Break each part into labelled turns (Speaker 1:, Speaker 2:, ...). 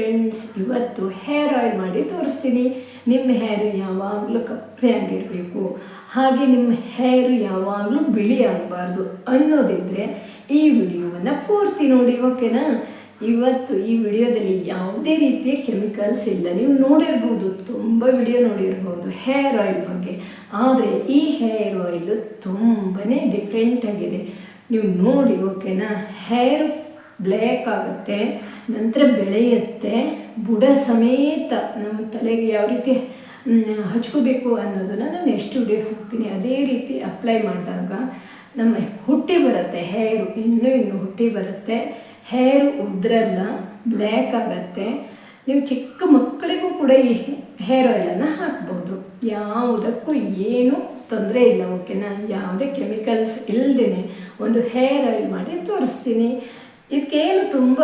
Speaker 1: Friends ಇವತ್ತು hair oil ಮಾಡಿ ತೋರಿಸ್ತೀನಿ. ನಿಮ್ಮ ಹೇರ್ ಯಾವಾಗಲೂ ಕಪ್ಪೆ ಆಗಿರಬೇಕು. ಹಾಗೆ ನಿಮ್ಮ ಹೇರ್ ಯಾವಾಗಲೂ ಬಿಳಿ ಆಗಬಾರ್ದು ಅನ್ನೋದಿದ್ದರೆ ಈ ವಿಡಿಯೋವನ್ನು ಪೂರ್ತಿ ನೋಡಿ, ಓಕೆನಾ? ಇವತ್ತು ಈ ವಿಡಿಯೋದಲ್ಲಿ ಯಾವುದೇ ರೀತಿಯ ಕೆಮಿಕಲ್ಸ್ ಇಲ್ಲ. ನೀವು ನೋಡಿರ್ಬೋದು, ತುಂಬ ವಿಡಿಯೋ ನೋಡಿರ್ಬೋದು ಹೇರ್ ಆಯಿಲ್ ಬಗ್ಗೆ. ಆದರೆ ಈ ಹೇರ್ ಆಯಿಲು ತುಂಬಾ ಡಿಫ್ರೆಂಟಾಗಿದೆ ನೀವು ನೋಡಿ, ಓಕೆನಾ? ಹೇರ್ ಬ್ಲ್ಯಾಕ್ ಆಗುತ್ತೆ, ನಂತರ ಬೆಳೆಯುತ್ತೆ, ಬುಡ ಸಮೇತ ನಮ್ಮ ತಲೆಗೆ ಯಾವ ರೀತಿ ಹಚ್ಕೋಬೇಕು ಅನ್ನೋದನ್ನು ನಾನು ನೆಕ್ಸ್ಟ್ ವಿಡಿಯೋ ಹೋಗ್ತೀನಿ. ಅದೇ ರೀತಿ ಅಪ್ಲೈ ಮಾಡಿದಾಗ ನಮ್ಮ ಹುಟ್ಟಿ ಬರುತ್ತೆ ಹೇರು ಇನ್ನೂ ಇನ್ನೂ ಹುಟ್ಟಿ ಬರುತ್ತೆ. ಹೇರು ಉದ್ರಲ್ಲ ಬ್ಲ್ಯಾಕ್ ಆಗತ್ತೆ. ನೀವು ಚಿಕ್ಕ ಮಕ್ಕಳಿಗೂ ಕೂಡ ಈ ಹೇರ್ ಆಯಿಲನ್ನು ಹಾಕ್ಬೋದು. ಯಾವುದಕ್ಕೂ ಏನು ತೊಂದರೆ ಇಲ್ಲ ಓಕೆನಾ ಯಾವುದೇ ಕೆಮಿಕಲ್ಸ್ ಇಲ್ಲದೇ ಒಂದು ಹೇರ್ ಆಯಿಲ್ ಮಾಡಿ ತೋರಿಸ್ತೀನಿ. ಇದಕ್ಕೇನು ತುಂಬ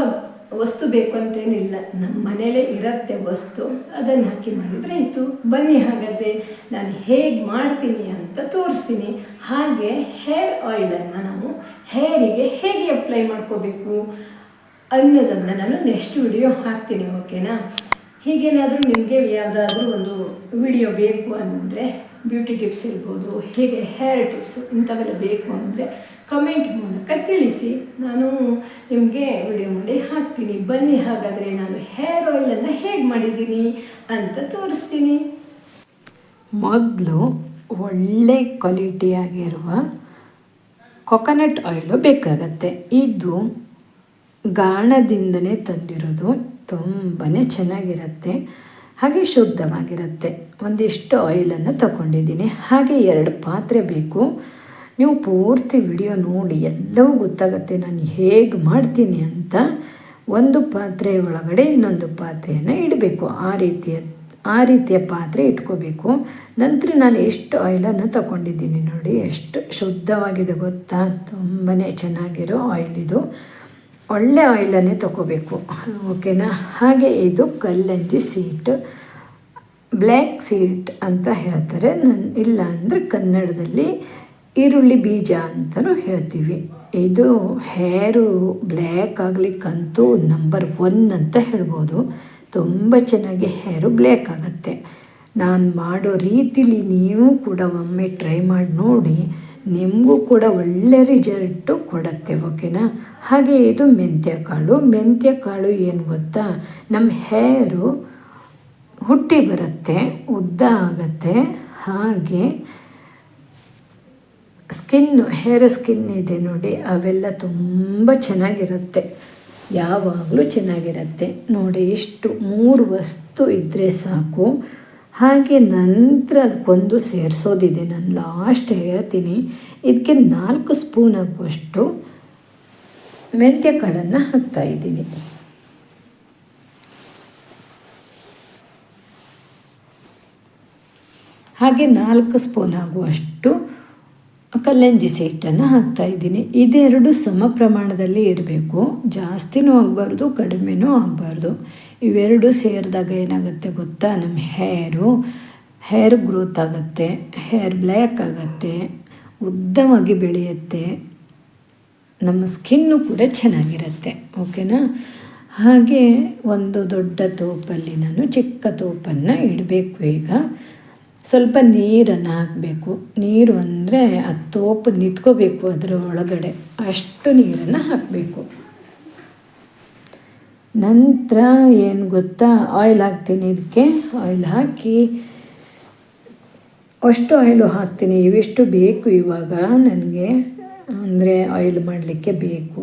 Speaker 1: ವಸ್ತು ಬೇಕು ಅಂತೇನಿಲ್ಲ ನಮ್ಮ ಮನೇಲೇ ಇರತ್ತೆ ವಸ್ತು. ಅದನ್ನು ಹಾಕಿ ಮಾಡಿದರೆ ಆಯಿತು. ಬನ್ನಿ ಹಾಗಾದರೆ ನಾನು ಹೇಗೆ ಮಾಡ್ತೀನಿ ಅಂತ ತೋರಿಸ್ತೀನಿ. ಹಾಗೆ ಹೇರ್ ಆಯಿಲನ್ನು ನಾವು ಹೇರಿಗೆ ಹೇಗೆ ಅಪ್ಲೈ ಮಾಡ್ಕೋಬೇಕು ಅನ್ನೋದನ್ನು ನಾನು ನೆಕ್ಸ್ಟ್ ವಿಡಿಯೋ ಹಾಕ್ತೀನಿ ಓಕೆನಾ ಹೀಗೇನಾದರೂ ನಿಮಗೆ ಯಾವುದಾದ್ರೂ ಒಂದು ವಿಡಿಯೋ ಬೇಕು ಅಂದರೆ ಬ್ಯೂಟಿ ಟಿಪ್ಸ್ ಇರ್ಬೋದು, ಹೀಗೆ ಹೇರ್ ಟಿಪ್ಸ್ ಇಂಥವೆಲ್ಲ ಬೇಕು ಅಂದರೆ ಕಮೆಂಟ್ ಮೂಲಕ ತಿಳಿಸಿ. ನಾನು ನಿಮಗೆ ವಿಡಿಯೋ ಮಾಡಿ ಹಾಕ್ತೀನಿ. ಬನ್ನಿ ಹಾಗಾದರೆ ನಾನು ಹೇರ್ ಆಯಿಲನ್ನು ಹೇಗೆ ಮಾಡಿದ್ದೀನಿ ಅಂತ ತೋರಿಸ್ತೀನಿ.
Speaker 2: ಮೊದಲು ಒಳ್ಳೆ ಕ್ವಾಲಿಟಿಯಾಗಿರುವ ಕೊಕೊನಟ್ ಆಯಿಲು ಬೇಕಾಗತ್ತೆ. ಇದು ಗಾಣದಿಂದಲೇ ತಂದಿರೋದು. ತುಂಬಾ ಚೆನ್ನಾಗಿರುತ್ತೆ. ಹಾಗೆ ಶುದ್ಧವಾಗಿರುತ್ತೆ. ಒಂದಿಷ್ಟು ಆಯಿಲನ್ನು ತಗೊಂಡಿದ್ದೀನಿ. ಹಾಗೆ ಎರಡು ಪಾತ್ರೆ ಬೇಕು. ನೀವು ಪೂರ್ತಿ ವಿಡಿಯೋ ನೋಡಿ ಎಲ್ಲವೂ ಗೊತ್ತಾಗುತ್ತೆ ನಾನು ಹೇಗೆ ಮಾಡ್ತೀನಿ ಅಂತ ಒಂದು ಪಾತ್ರೆ ಒಳಗಡೆ ಇನ್ನೊಂದು ಪಾತ್ರೆಯನ್ನು ಇಡಬೇಕು. ಆ ರೀತಿಯ ಆ ರೀತಿಯ ಪಾತ್ರೆ ಇಟ್ಕೋಬೇಕು. ನಂತರ ನಾನು ಎಷ್ಟು ಆಯಿಲನ್ನು ತಗೊಂಡಿದ್ದೀನಿ ನೋಡಿ, ಎಷ್ಟು ಶುದ್ಧವಾಗಿದೆ ಗೊತ್ತಾ? ತುಂಬಾ ಚೆನ್ನಾಗಿರೋ ಆಯಿಲ್ ಇದು. ಒಳ್ಳೆ ಆಯಿಲನ್ನೇ ತಗೋಬೇಕು. ಓಕೆನಾ ಹಾಗೆ ಇದು ಕಲ್ಲಂಜಿ ಸೀಟ್ ಬ್ಲ್ಯಾಕ್ ಸೀಟ್ ಅಂತ ಹೇಳ್ತಾರೆ. ನನ್ನ ಇಲ್ಲ ಅಂದರೆ ಕನ್ನಡದಲ್ಲಿ ಈರುಳ್ಳಿ ಬೀಜ ಅಂತಲೂ ಹೇಳ್ತೀವಿ. ಇದು ಹೇರು ಬ್ಲ್ಯಾಕ್ ಆಗಲಿಕ್ಕಂತೂ ನಂಬರ್ ಒನ್ ಅಂತ ಹೇಳ್ಬೋದು. ತುಂಬ ಚೆನ್ನಾಗಿ ಹೇರು ಬ್ಲ್ಯಾಕ್ ಆಗುತ್ತೆ. ನಾನು ಮಾಡೋ ರೀತಿಲಿ ನೀವು ಕೂಡ ಒಮ್ಮೆ ಟ್ರೈ ಮಾಡಿ ನೋಡಿ, ನಿಮಗೂ ಕೂಡ ಒಳ್ಳೆ ರಿಸಲ್ಟು ಕೊಡುತ್ತೆ, ಓಕೆನಾ? ಹಾಗೆ ಇದು ಮೆಂತ್ಯ ಕಾಳು ಮೆಂತ್ಯ ಕಾಳು ಏನು ಗೊತ್ತಾ? ನಮ್ಮ ಹೇರು ಹುಟ್ಟಿ ಬರುತ್ತೆ, ಉದ್ದ ಆಗುತ್ತೆ. ಹಾಗೆ ಸ್ಕಿನ್ನು ಹೇರ್ ಸ್ಕಿನ್ ಇದೆ ನೋಡಿ, ಅವೆಲ್ಲ ತುಂಬ ಚೆನ್ನಾಗಿರುತ್ತೆ. ಯಾವಾಗಲೂ ಚೆನ್ನಾಗಿರುತ್ತೆ. ನೋಡಿ, ಇಷ್ಟು ಮೂರು ವಸ್ತು ಇದ್ದರೆ ಸಾಕು. ಹಾಗೆ ನಂತರ ಅದಕ್ಕೊಂದು ಸೇರಿಸೋದಿದೆ. ನಾನು ಲಾಸ್ಟ್ ಹೇಳ್ತೀನಿ. ಇದಕ್ಕೆ ನಾಲ್ಕು ಸ್ಪೂನ್ ಆಗುವಷ್ಟು ಮೆಂತ್ಯ ಕಾಳನ್ನು ಹಾಕ್ತಾಯಿದ್ದೀನಿ ಹಾಗೆ ನಾಲ್ಕು ಸ್ಪೂನ್ ಆಗುವಷ್ಟು ಕಲ್ಲಂಜಿ ಸೀಟನ್ನು ಹಾಕ್ತಾಯಿದ್ದೀನಿ ಇದೆರಡು ಸಮ ಪ್ರಮಾಣದಲ್ಲಿ ಇರಬೇಕು. ಜಾಸ್ತಿನೂ ಆಗಬಾರ್ದು, ಕಡಿಮೆನೂ ಆಗಬಾರ್ದು. ಇವೆರಡು ಸೇರಿದಾಗ ಏನಾಗುತ್ತೆ ಗೊತ್ತಾ? ನಮ್ಮ ಹೇರು, ಹೇರ್ ಗ್ರೋತ್ ಆಗುತ್ತೆ, ಹೇರ್ ಬ್ಲ್ಯಾಕ್ ಆಗುತ್ತೆ, ಉದ್ದವಾಗಿ ಬೆಳೆಯುತ್ತೆ, ನಮ್ಮ ಸ್ಕಿನ್ನು ಕೂಡ ಚೆನ್ನಾಗಿರುತ್ತೆ, ಓಕೆನಾ? ಹಾಗೆ ಒಂದು ದೊಡ್ಡ ತೋಪಲ್ಲಿ ನಾನು ಚಿಕ್ಕ ತೋಪನ್ನು ಇಡಬೇಕು ಈಗ. ಸ್ವಲ್ಪ ನೀರನ್ನು ಹಾಕಬೇಕು. ನೀರು ಅಂದರೆ ಆ ತೋಪು ನಿಂತ್ಕೋಬೇಕು ಅದರ ಒಳಗಡೆ. ಅಷ್ಟು ನೀರನ್ನು ಹಾಕಬೇಕು. ನಂತರ ಏನು ಗೊತ್ತಾ? ಆಯಿಲ್ ಹಾಕ್ತೀನಿ ಇದಕ್ಕೆ. ಆಯಿಲ್ ಹಾಕಿ ಅಷ್ಟು ಆಯಿಲು ಹಾಕ್ತೀನಿ. ಇವಿಷ್ಟು ಬೇಕು ಇವಾಗ. ನನಗೆ ಅಂದರೆ ಆಯಿಲ್ ಮಾಡಲಿಕ್ಕೆ ಬೇಕು.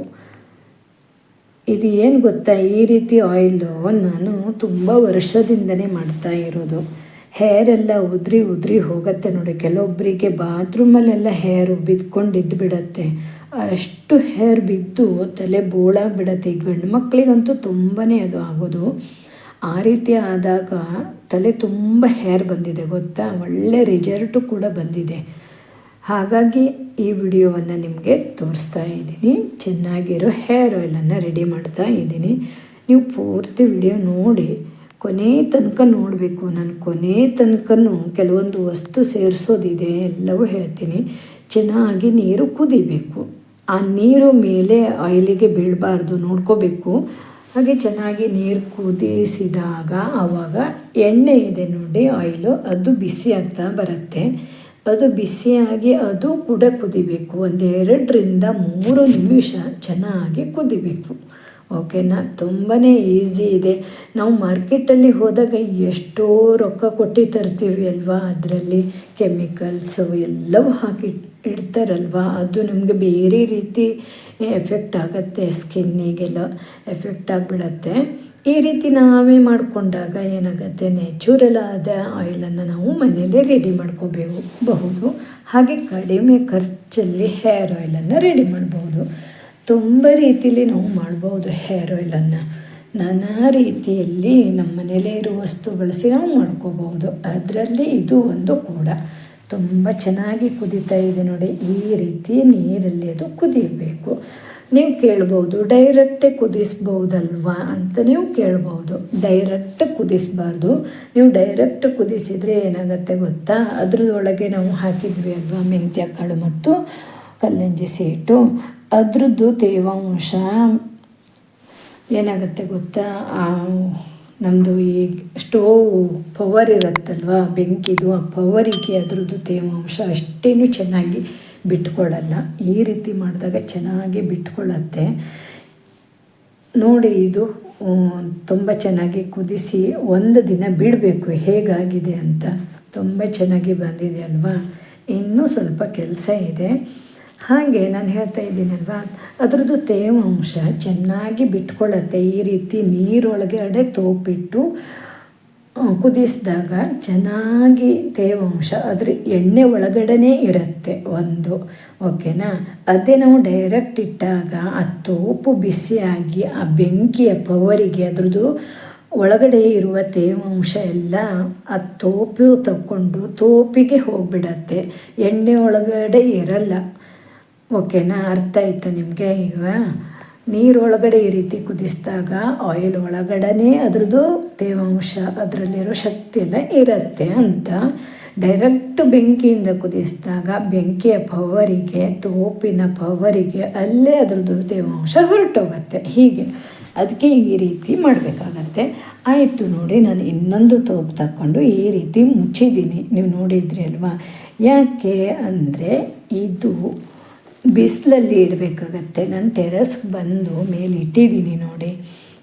Speaker 2: ಇದು ಏನು ಗೊತ್ತಾ? ಈ ರೀತಿ ಆಯಿಲು ನಾನು ತುಂಬ ವರ್ಷದಿಂದನೇ ಮಾಡ್ತಾ ಇರೋದು. ಹೇರ್ ಎಲ್ಲ ಉದ್ರಿ ಉದ್ರಿ ಹೋಗುತ್ತೆ ನೋಡಿ. ಕೆಲವೊಬ್ಬರಿಗೆ ಬಾತ್ರೂಮಲ್ಲೆಲ್ಲ ಹೇರು ಬಿದ್ಕೊಂಡು ಬಿಡತ್ತೆ. ಅಷ್ಟು ಹೇರ್ ಬಿದ್ದು ತಲೆ ಬೋಳಾಗಿಬಿಡತ್ತೆ. ಈ ಗಂಡು ಮಕ್ಕಳಿಗಂತೂ ತುಂಬಾ ಅದು ಆಗೋದು. ಆ ರೀತಿ ಆದಾಗ ತಲೆ ತುಂಬ ಹೇರ್ ಬಂದಿದೆ ಗೊತ್ತಾ? ಒಳ್ಳೆ ರಿಸಲ್ಟು ಕೂಡ ಬಂದಿದೆ. ಹಾಗಾಗಿ ಈ ವಿಡಿಯೋವನ್ನು ನಿಮಗೆ ತೋರಿಸ್ತಾ ಇದ್ದೀನಿ. ಚೆನ್ನಾಗಿರೋ ಹೇರ್ ಆಯಿಲನ್ನು ರೆಡಿ ಮಾಡ್ತಾ ಇದ್ದೀನಿ. ನೀವು ಪೂರ್ತಿ ವಿಡಿಯೋ ನೋಡಿ. ಕೊನೆ ತನಕ ನೋಡಬೇಕು. ನಾನು ಕೊನೆ ತನಕನೂ ಕೆಲವೊಂದು ವಸ್ತು ಸೇರಿಸೋದಿದೆ, ಎಲ್ಲವೂ ಹೇಳ್ತೀನಿ. ಚೆನ್ನಾಗಿ ನೀರು ಕುದಿಬೇಕು. ಆ ನೀರು ಮೇಲೆ ಆಯಿಲಿಗೆ ಬೀಳಬಾರ್ದು, ನೋಡ್ಕೋಬೇಕು. ಹಾಗೆ ಚೆನ್ನಾಗಿ ನೀರು ಕುದಿಸಿದಾಗ ಆವಾಗ ಎಣ್ಣೆ ಇದೆ ನೋಡಿ ಆಯಿಲು ಅದು ಬಿಸಿ ಆಗ್ತಾ ಬರುತ್ತೆ. ಅದು ಬಿಸಿಯಾಗಿ ಅದು ಕೂಡ ಕುದಿಬೇಕು. ಒಂದೆರಡರಿಂದ ಮೂರು ನಿಮಿಷ ಚೆನ್ನಾಗಿ ಕುದಿಬೇಕು. ಓಕೆನಾ ತುಂಬಾ ಈಸಿ ಇದೆ. ನಾವು ಮಾರ್ಕೆಟಲ್ಲಿ ಹೋದಾಗ ಎಷ್ಟೋ ರೊಕ್ಕ ಕೊಟ್ಟು ತರ್ತೀವಿ ಅಲ್ವಾ? ಅದರಲ್ಲಿ ಕೆಮಿಕಲ್ಸು ಎಲ್ಲವೂ ಹಾಕಿ ಇಡ್ತಾರಲ್ವಾ? ಅದು ನಮಗೆ ಬೇರೆ ರೀತಿ ಎಫೆಕ್ಟ್ ಆಗುತ್ತೆ ಸ್ಕಿನ್ನಿಗೆಲ್ಲ ಎಫೆಕ್ಟ್ ಆಗಿಬಿಡತ್ತೆ. ಈ ರೀತಿ ನಾವೇ ಮಾಡಿಕೊಂಡಾಗ ಏನಾಗುತ್ತೆ? ನ್ಯಾಚುರಲ್ ಆದ ಆಯಿಲನ್ನು ನಾವು ಮನೆಯಲ್ಲೇ ರೆಡಿ ಮಾಡ್ಕೋಬೇಕು ಬಹುದು. ಹಾಗೆ ಕಡಿಮೆ ಖರ್ಚಲ್ಲಿ ಹೇರ್ ಆಯಿಲನ್ನು ರೆಡಿ ಮಾಡ್ಬೋದು ತುಂಬ ರೀತಿಯಲ್ಲಿ ನಾವು ಮಾಡ್ಬೋದು ಹೇರ್ ಆಯಿಲನ್ನು ನಾನಾ ರೀತಿಯಲ್ಲಿ ನಮ್ಮ ಮನೇಲೇ ಇರುವ ವಸ್ತು ಬಳಸಿ ನಾವು ಮಾಡ್ಕೋಬಹುದು. ಅದರಲ್ಲಿ ಇದು ಒಂದು ಕೂಡ. ತುಂಬ ಚೆನ್ನಾಗಿ ಕುದೀತಾ ಇದೆ ನೋಡಿ. ಈ ರೀತಿ ನೀರಲ್ಲಿ ಅದು ಕುದಿಯಬೇಕು ನೀವು ಕೇಳ್ಬೋದು ಡೈರೆಕ್ಟೇ ಕುದಿಸ್ಬೋದಲ್ವಾ ಅಂತ ನೀವು ಕೇಳ್ಬೋದು. ಡೈರೆಕ್ಟ್ ಕುದಿಸ್ಬಾರ್ದು. ನೀವು ಡೈರೆಕ್ಟ್ ಕುದಿಸಿದರೆ ಏನಾಗುತ್ತೆ ಗೊತ್ತಾ? ಅದ್ರದೊಳಗೆ ನಾವು ಹಾಕಿದ್ವಿ ಅಲ್ವಾ ಮೆಂತ್ಯ ಕಾಳು ಮತ್ತು ಕಲ್ಲಂಜಿ ಸೀಟು. ಅದ್ರದ್ದು ತೇವಾಂಶ ಏನಾಗುತ್ತೆ ಗೊತ್ತಾ? ನಮ್ಮದು ಈ ಸ್ಟೋವ್ ಪವರ್ ಇರುತ್ತಲ್ವ? ಬೆಂಕಿದು, ಆ ಪವರಿಗೆ ಅದ್ರದ್ದು ತೇವಾಂಶ ಅಷ್ಟೇನು ಚೆನ್ನಾಗಿ ಬಿಟ್ಕೊಳ್ಳಲ್ಲ ಈ ರೀತಿ ಮಾಡಿದಾಗ ಚೆನ್ನಾಗಿ ಬಿಟ್ಕೊಳ್ಳತ್ತೆ ನೋಡಿ, ಇದು ತುಂಬ ಚೆನ್ನಾಗಿ ಕುದಿಸಿ ಒಂದು ದಿನ ಬಿಡಬೇಕು. ಹೇಗಾಗಿದೆ ಅಂತ. ತುಂಬ ಚೆನ್ನಾಗಿ ಬಂದಿದೆ ಅಲ್ವಾ? ಇನ್ನೂ ಸ್ವಲ್ಪ ಕೆಲಸ ಇದೆ. ಹಾಗೆ ನಾನು ಹೇಳ್ತಾ ಇದ್ದೀನಲ್ವಾ? ಅದರದ್ದು ತೇವಾಂಶ ಚೆನ್ನಾಗಿ ಬಿಟ್ಕೊಳ್ಳುತ್ತೆ ಈ ರೀತಿ ನೀರೊಳಗಡೆ ತೋಪಿಟ್ಟು ಕುದಿಸಿದಾಗ ಚೆನ್ನಾಗಿ ತೇವಾಂಶ ಅದ್ರ ಎಣ್ಣೆ ಒಳಗಡೆನೇ ಇರುತ್ತೆ ಒಂದು. ಓಕೆನಾ? ಅದೇ ನಾವು ಡೈರೆಕ್ಟ್ ಇಟ್ಟಾಗ ಆ ತೋಪು ಬಿಸಿಯಾಗಿ ಆ ಬೆಂಕಿಯ ಪವರಿಗೆ ಅದ್ರದ್ದು ಒಳಗಡೆ ಇರುವ ತೇವಾಂಶ ಎಲ್ಲ ಆ ತೋಪು ತಕ್ಕೊಂಡು ತೋಪಿಗೆ ಹೋಗಿಬಿಡತ್ತೆ. ಎಣ್ಣೆ ಒಳಗಡೆ ಇರಲ್ಲ. ಓಕೆನಾ? ಅರ್ಥ ಆಯ್ತಾ ನಿಮಗೆ ಈಗ. ನೀರು ಒಳಗಡೆ ಈ ರೀತಿ ಕುದಿಸಿದಾಗ ಆಯಿಲ್ ಒಳಗಡೆ ಅದ್ರದ್ದು ತೇವಾಂಶ, ಅದರಲ್ಲಿರೋ ಶಕ್ತಿ ಇರುತ್ತೆ ಅಂತ. ಡೈರೆಕ್ಟ್ ಬೆಂಕಿಯಿಂದ ಕುದಿಸಿದಾಗ ಬೆಂಕಿಯ ಪವರಿಗೆ, ತೋಪಿನ ಪವರಿಗೆ ಅಲ್ಲೇ ಅದ್ರದ್ದು ತೇವಾಂಶ ಹೊರಟೋಗುತ್ತೆ. ಹೀಗೆ ಅದಕ್ಕೆ ಈ ರೀತಿ ಮಾಡಬೇಕಾಗತ್ತೆ. ಆಯಿತು ನೋಡಿ, ನಾನು ಇನ್ನೊಂದು ತೋಪು ತಗೊಂಡು ಈ ರೀತಿ ಮುಚ್ಚಿದ್ದೀನಿ. ನೀವು ನೋಡಿದ್ರಿ ಅಲ್ವಾ? ಯಾಕೆ ಅಂದರೆ ಇದು ಬಿಸಿಲಲ್ಲಿ ಇಡಬೇಕಾಗತ್ತೆ. ನಾನು ಟೆರಸ್ಗೆ ಬಂದು ಮೇಲೆ ಇಟ್ಟಿದ್ದೀನಿ ನೋಡಿ.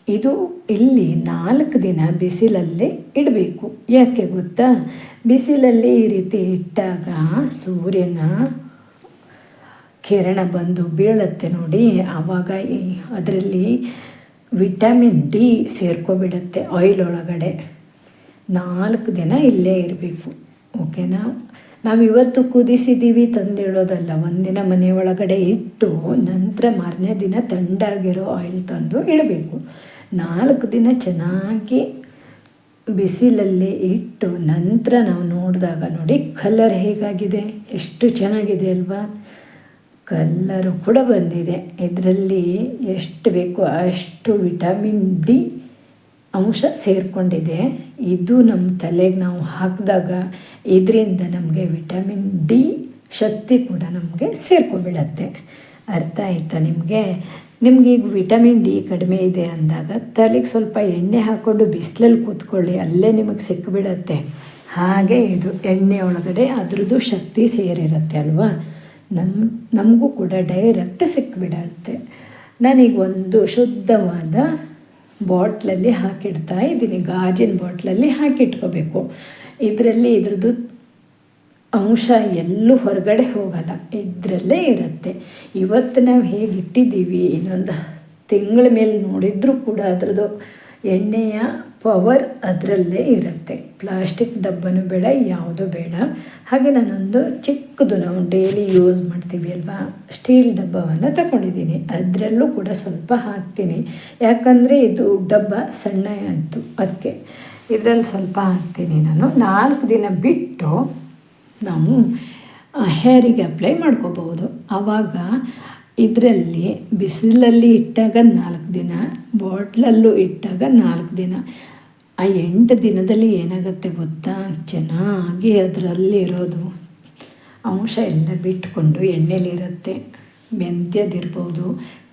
Speaker 2: ಇದು ಇಲ್ಲಿ ನಾಲ್ಕು ದಿನ ಬಿಸಿಲಲ್ಲಿ ಇಡಬೇಕು. ಯಾಕೆ ಗೊತ್ತಾ? ಬಿಸಿಲಲ್ಲಿ ಈ ರೀತಿ ಇಟ್ಟಾಗ ಸೂರ್ಯನ ಕಿರಣ ಬಂದು ಬೀಳುತ್ತೆ ನೋಡಿ. ಆವಾಗ ಅದರಲ್ಲಿ ವಿಟಮಿನ್ ಡಿ ಸೇರ್ಕೊಬಿಡತ್ತೆ ಆಯಿಲ್ ಒಳಗಡೆ. ನಾಲ್ಕು ದಿನ ಇಲ್ಲೇ ಇರಬೇಕು. ಓಕೆನಾ? ನಾವು ಇವತ್ತು ಕುದಿಸಿದ್ದೀವಿ ತಂದಿಡೋದಲ್ಲ. ಒಂದಿನ ಮನೆ ಒಳಗಡೆ ಇಟ್ಟು ನಂತರ ಮಾರನೇ ದಿನ ತಂಡಾಗಿರೋ ಆಯಿಲ್ ತಂದು ಇಡಬೇಕು. ನಾಲ್ಕು ದಿನ ಚೆನ್ನಾಗಿ ಬಿಸಿಲಲ್ಲಿ ಇಟ್ಟು ನಂತರ ನಾವು ನೋಡಿದಾಗ ನೋಡಿ ಕಲರ್ ಹೇಗಾಗಿದೆ? ಎಷ್ಟು ಚೆನ್ನಾಗಿದೆ ಅಲ್ವಾ? ಕಲ್ಲರು ಕೂಡ ಬಂದಿದೆ. ಇದರಲ್ಲಿ ಎಷ್ಟು ಬೇಕು ಅಷ್ಟು ವಿಟಮಿನ್ ಡಿ ಅಂಶ ಸೇರಿಕೊಂಡಿದೆ. ಇದು ನಮ್ಮ ತಲೆಗೆ ನಾವು ಹಾಕಿದಾಗ ಇದರಿಂದ ನಮಗೆ ವಿಟಮಿನ್ ಡಿ ಶಕ್ತಿ ಕೂಡ ನಮಗೆ ಸೇರ್ಕೊಬಿಡತ್ತೆ ಅರ್ಥ ಆಯ್ತಾ ನಿಮಗೆ? ನಿಮ್ಗೆ ಈಗ ವಿಟಮಿನ್ ಡಿ ಕಡಿಮೆ ಇದೆ ಅಂದಾಗ ತಲೆಗೆ ಸ್ವಲ್ಪ ಎಣ್ಣೆ ಹಾಕ್ಕೊಂಡು ಬಿಸಿಲಲ್ಲಿ ಕೂತ್ಕೊಳ್ಳಿ, ಅಲ್ಲೇ ನಿಮಗೆ ಸಿಕ್ಕಿಬಿಡತ್ತೆ ಹಾಗೆ ಇದು ಎಣ್ಣೆ ಒಳಗಡೆ ಅದ್ರದ್ದು ಶಕ್ತಿ ಸೇರಿರುತ್ತೆ ಅಲ್ವಾ? ನಮ್ಮ ನಮಗೂ ಕೂಡ ಡೈರೆಕ್ಟ್ ಸಿಕ್ಕಿಬಿಡತ್ತೆ ನಾನೀಗ ಒಂದು ಶುದ್ಧವಾದ ಬಾಟ್ಲಲ್ಲಿ ಹಾಕಿಡ್ತಾ ಇದ್ದೀನಿ. ಗಾಜಿನ ಬಾಟ್ಲಲ್ಲಿ ಹಾಕಿಟ್ಕೋಬೇಕು. ಇದರಲ್ಲಿ ಇದ್ರದ್ದು ಅಂಶ ಎಲ್ಲೂ ಹೊರಗಡೆ ಹೋಗಲ್ಲ. ಇದರಲ್ಲೇ ಇರುತ್ತೆ. ಇವತ್ತು ನಾವು ಹೇಗೆ ಇಟ್ಟಿದ್ದೀವಿ ಇನ್ನೊಂದು ತಿಂಗಳ ಮೇಲೆ ನೋಡಿದರೂ ಕೂಡ ಅದರದ್ದು ಎಣ್ಣೆಯ ಪವರ್ ಅದರಲ್ಲೇ ಇರುತ್ತೆ. ಪ್ಲಾಸ್ಟಿಕ್ ಡಬ್ಬನೂ ಬೇಡ, ಯಾವುದು ಬೇಡ. ಹಾಗೆ ನಾನೊಂದು ಚಿಕ್ಕದು ನಾವು ಡೈಲಿ ಯೂಸ್ ಮಾಡ್ತೀವಿ ಅಲ್ವಾ? ಸ್ಟೀಲ್ ಡಬ್ಬವನ್ನು ತಗೊಂಡಿದ್ದೀನಿ. ಅದರಲ್ಲೂ ಕೂಡ ಸ್ವಲ್ಪ ಹಾಕ್ತೀನಿ. ಯಾಕಂದರೆ ಇದು ಡಬ್ಬ ಸಣ್ಣ ಆಯಿತು ಅದಕ್ಕೆ ಇದರಲ್ಲಿ ಸ್ವಲ್ಪ ಹಾಕ್ತೀನಿ ನಾನು. ನಾಲ್ಕು ದಿನ ಬಿಟ್ಟು ನಾವು ಹೇರಿಗೆ ಅಪ್ಲೈ ಮಾಡ್ಕೋಬಹುದು. ಆವಾಗ ಇದರಲ್ಲಿ ಬಿಸಿಲಲ್ಲಿ ಇಟ್ಟಾಗ ನಾಲ್ಕು ದಿನ, ಬಾಟ್ಲಲ್ಲೂ ಇಟ್ಟಾಗ ನಾಲ್ಕು ದಿನ. ಆ ಎಂಟು ದಿನದಲ್ಲಿ ಏನಾಗುತ್ತೆ ಗೊತ್ತಾ? ಚೆನ್ನಾಗಿ ಅದರಲ್ಲಿರೋದು ಅಂಶ ಎಲ್ಲ ಬಿಟ್ಕೊಂಡು ಎಣ್ಣೆಲಿರುತ್ತೆ. ಮೆಂತ್ಯದಿರ್ಬೋದು,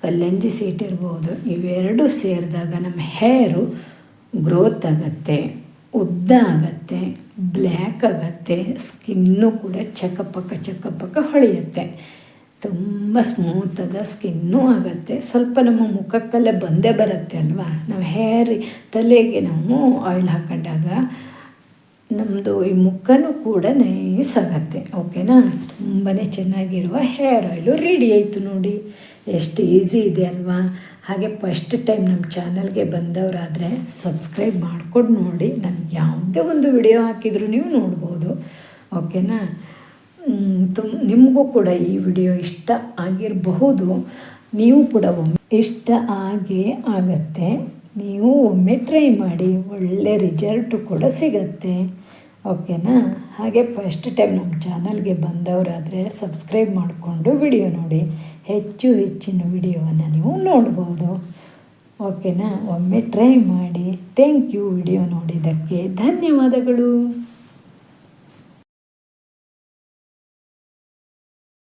Speaker 2: ಕಲ್ಲಂಜಿ ಸೀಟ್ ಇರ್ಬೋದು ಇವೆರಡು ಸೇರಿದಾಗ ನಮ್ಮ ಹೇರು ಗ್ರೋತ್ ಆಗುತ್ತೆ, ಉದ್ದ ಆಗತ್ತೆ, ಬ್ಲ್ಯಾಕ್ ಆಗತ್ತೆ, ಸ್ಕಿನ್ನು ಕೂಡ ಚಕ್ಕಪಕ್ಕ ಚಕ್ಕಪಕ್ಕ ಹೊಳೆಯುತ್ತೆ. ತುಂಬ ಸ್ಮೂತಾದ ಸ್ಕಿನ್ನೂ ಆಗುತ್ತೆ. ಸ್ವಲ್ಪ ನಮ್ಮ ಮುಖಕ್ಕಲ್ಲೇ ಬಂದೇ ಬರುತ್ತೆ ಅಲ್ವಾ? ನಾವು ಹೇರ್ ತಲೆಗೆ ನಾವು ಆಯಿಲ್ ಹಾಕೊಂಡಾಗ ನಮ್ಮದು ಈ ಮುಖನೂ ಕೂಡ ನೈಸ್ ಆಗತ್ತೆ. ಓಕೆನಾ ತುಂಬಾ ಚೆನ್ನಾಗಿರುವ ಹೇರ್ ಆಯಿಲು ರೆಡಿ ಆಯಿತು ನೋಡಿ. ಎಷ್ಟು ಈಸಿ ಇದೆ ಅಲ್ವಾ? ಹಾಗೆ ಫಸ್ಟ್ ಟೈಮ್ ನಮ್ಮ ಚಾನಲ್ಗೆ ಬಂದವರಾದರೆ ಸಬ್ಸ್ಕ್ರೈಬ್ ಮಾಡಿಕೊಂಡು ನೋಡಿ. ನಾನು ಯಾವುದೇ ಒಂದು ವಿಡಿಯೋ ಹಾಕಿದರೂ ನೀವು ನೋಡ್ಬೋದು. ಓಕೆನಾ ತುಂಬ ನಿಮಗೂ ಕೂಡ ಈ ವಿಡಿಯೋ ಇಷ್ಟ ಆಗಿರಬಹುದು. ನೀವು ಕೂಡ ಒಮ್ಮೆ ಇಷ್ಟ ಆಗೇ ಆಗತ್ತೆ. ನೀವು ಒಮ್ಮೆ ಟ್ರೈ ಮಾಡಿ, ಒಳ್ಳೆ ರಿಸಲ್ಟು ಕೂಡ ಸಿಗತ್ತೆ. ಓಕೆನಾ ಹಾಗೆ ಫಸ್ಟ್ ಟೈಮ್ ನಮ್ಮ ಚಾನಲ್ಗೆ ಬಂದವರಾದರೆ ಸಬ್ಸ್ಕ್ರೈಬ್ ಮಾಡಿಕೊಂಡು ವಿಡಿಯೋ ನೋಡಿ. ಹೆಚ್ಚು ಹೆಚ್ಚಿನ ವಿಡಿಯೋವನ್ನು ನೀವು ನೋಡ್ಬೋದು. ಓಕೆನಾ ಒಮ್ಮೆ ಟ್ರೈ ಮಾಡಿ. ಥ್ಯಾಂಕ್ ಯು ವಿಡಿಯೋ ನೋಡಿದ್ದಕ್ಕೆ ಧನ್ಯವಾದಗಳು.